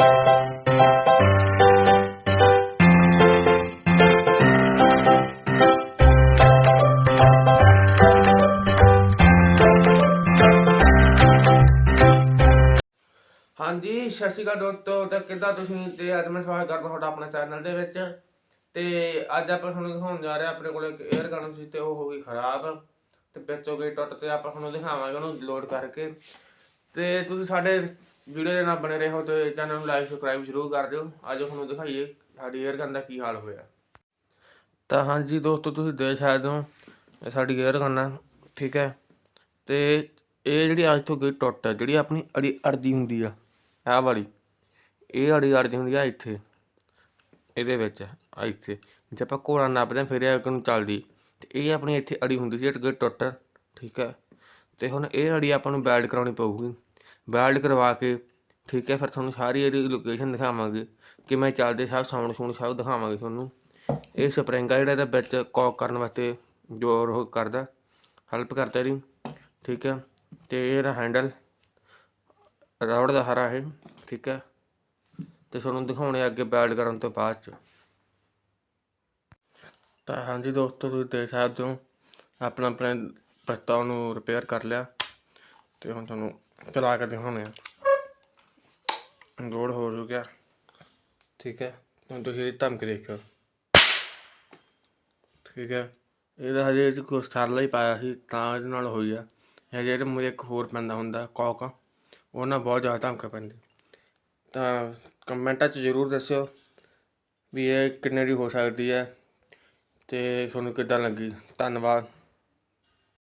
ਹਾਂਜੀ, ਸਤਿ ਸ਼੍ਰੀ ਅਕਾਲ ਦੋਸਤੋ। ਤਾਂ ਕਿੱਦਾਂ ਤੁਸੀਂ? ਤੇ ਅੱਜ ਮੈਂ ਸਵਾਗਤ ਕਰਦਾ ਤੁਹਾਡਾ ਆਪਣੇ ਚੈਨਲ ਦੇ ਵਿੱਚ। ਤੇ ਅੱਜ ਆਪਾਂ ਤੁਹਾਨੂੰ ਦਿਖਾਉਣ ਜਾ ਰਹੇ ਆਪਣੇ ਕੋਲ ਇੱਕ 에ਅਰ ਗਨ ਸੀ ਤੇ ਉਹ ਹੋ ਗਈ ਖਰਾਬ। ਤੇ ਵਿੱਚੋਂ ਗਈ ਟੁੱਟ ਤੇ ਆਪਾਂ ਤੁਹਾਨੂੰ ਦਿਖਾਵਾਂਗੇ ਉਹਨੂੰ ਲੋਡ ਕਰਕੇ। ਤੇ ਤੁਸੀਂ ਸਾਡੇ ਵੀਡੀਓ ਦੇ ਨਾਲ ਬਣੇ ਰਹੋ ਤੇ ਚੈਨਲ ਨੂੰ ਲਾਈਕ ਸਬਸਕ੍ਰਾਈਬ ਜ਼ਰੂਰ ਕਰ ਦਿਓ। ਅੱਜ ਤੁਹਾਨੂੰ ਦਿਖਾਈਏ ਸਾਡੀ 에ਅਰ ਗਨ ਦਾ ਕੀ ਹਾਲ ਹੋਇਆ। ਤਾਂ ਹਾਂਜੀ ਦੋਸਤੋ, ਤੁਸੀਂ ਦੇਖ ਸਕਦੇ ਹੋ, ਇਹ ਸਾਡੀ 에ਅਰ ਗਨ ਆ, ਠੀਕ ਹੈ। ਤੇ ਇਹ ਜਿਹੜੀ ਅੱਜ ਤੋਂ ਗਈ ਟੁੱਟ ਹੈ ਜਿਹੜੀ ਆਪਣੀ ਅੜੀ ਅੜਦੀ ਹੁੰਦੀ ਆ, ਆਹ ਵਾਲੀ, ਇਹ ਅੜੀ ਅੜਦੀ ਹੁੰਦੀ ਆ ਇੱਥੇ। ਇਹਦੇ ਵਿੱਚ ਆ ਇੱਥੇ। ਜੇ ਆਪਾਂ ਘੋੜਾ ਨਾਪਦੇ ਹਾਂ, ਫਿਰ ਇਹ ਅੱਗੇ ਨੂੰ ਚੱਲਦੀ। ਤੇ ਇਹ ਆਪਣੀ ਇੱਥੇ ਅੜੀ ਹੁੰਦੀ ਸੀ ਇਹ ਅੱਗੇ ਟੁੱਟ, ਠੀਕ ਹੈ। ਤੇ ਹੁਣ ਇਹ ਅੜੀ ਆਪਾਂ ਨੂੰ ਬੈਲਟ ਕਰਾਉਣੀ ਪਊਗੀ। ਵੈਲਡ ਕਰਵਾ ਕੇ, ਠੀਕ ਹੈ, ਫਿਰ ਤੁਹਾਨੂੰ ਸਾਰੀ ਇਹਦੀ ਲੋਕੇਸ਼ਨ ਦਿਖਾਵਾਂਗੇ ਮੈਂ ਚੱਲਦੇ ਸਭ ਸਾਊਂਡ ਸੂਣ ਸਭ ਦਿਖਾਵਾਂਗੇ ਤੁਹਾਨੂੰ। ਇਹ ਸਪਰਿੰਗ ਆ ਜਿਹੜਾ ਇਹਦਾ ਵਿੱਚ ਕੌਕ ਕਰਨ ਵਾਸਤੇ ਜੋ ਉਹ ਕਰਦਾ ਹੈਲਪ ਕਰਦਾ ਇਹਦੀ, ਠੀਕ ਹੈ, ਤੇ ਇਹਦਾ ਹੈਂਡਲ ਰਬੜ ਦਾ ਹਰਾ ਹੈ ਠੀਕ ਹੈ, ਤੇ ਤੁਹਾਨੂੰ ਦਿਖਾਉਣੇ ਅੱਗੇ ਬੈਲਡ ਕਰਨ ਤੋਂ ਬਾਅਦ ਚ। ਤਾਂ ਹਾਂਜੀ ਦੋਸਤੋ, ਤੁਸੀਂ ਦੇਖ ਸਕਦੇ ਹੋ, ਆਪਣਾ ਆਪਣੇ ਪਿਸਤੌਲ ਨੂੰ ਰਿਪੇਅਰ ਕਰ ਲਿਆ। ਤੇ ਹੁਣ ਤੁਹਾਨੂੰ ਚਲਾ ਕੇ ਦਿਖਾਉਣੇ ਆ। ਲੋਡ ਹੋ ਚੁੱਕਿਆ ਠੀਕ ਹੈ? ਹੁਣ ਤੁਸੀਂ ਇਹ ਧਮਕ ਦੇਖਿਓ। ਠੀਕ ਹੈ? ਇਹਦਾ ਹਜੇ ਇਹ ਕੁਛ ਸਾਲਾ ਹੀ ਪਾਇਆ ਸੀ, ਤਾਂ ਇਹਦੇ ਨਾਲ ਹੋਈ ਆ। ਹਜੇ ਇਹਦੇ ਮੂਰੇ ਇੱਕ ਹੋਰ ਪੈਂਦਾ ਹੁੰਦਾ, ਕੌਕ। ਉਹ ਨਾਲ ਬਹੁਤ ਜ਼ਿਆਦਾ ਧਮਕ ਪੈਂਦੀ। ਤਾਂ ਕਮੈਂਟਾਂ 'ਚ ਜ਼ਰੂਰ ਦੱਸਿਓ ਵੀ ਇਹ ਕਿੰਨੇ ਦੀ ਹੋ ਸਕਦੀ ਹੈ ਤੇ ਤੁਹਾਨੂੰ ਕਿੱਦਾਂ ਲੱਗੀ? ਧੰਨਵਾਦ।